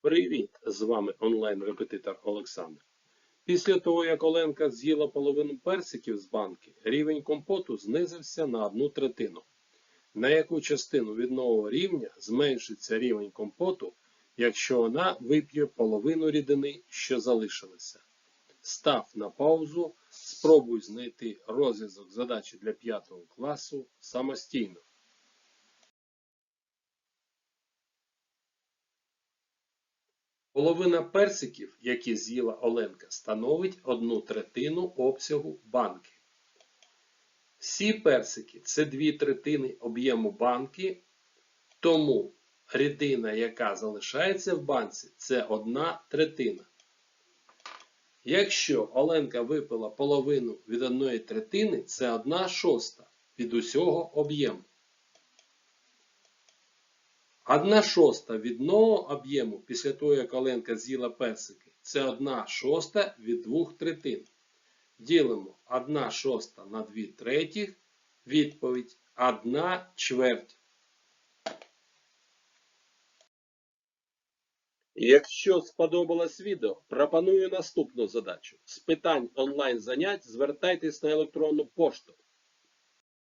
Привіт! З вами онлайн-репетитор Олександр. Після того, як Оленка з'їла половину персиків з банки, рівень компоту знизився на одну третину. На яку частину від нового рівня зменшиться рівень компоту, якщо вона вип'є половину рідини, що залишилося? Став на паузу, спробуй знайти розв'язок задачі для 5 класу самостійно. Половина персиків, які з'їла Оленка, становить одну третину обсягу банки. Всі персики це дві третини об'єму банки, тому рідина, яка залишається в банці, це одна третина. Якщо Оленка випила половину від одної третини, це одна шоста від усього об'єму. Одна шоста від нового об'єму після того, як Оленка з'їла персики, це одна шоста від двох третин. Ділимо 1 шоста на 2 третіх. Відповідь 1 чверть. Якщо сподобалось відео, пропоную наступну задачу. З питань онлайн занять звертайтесь на електронну пошту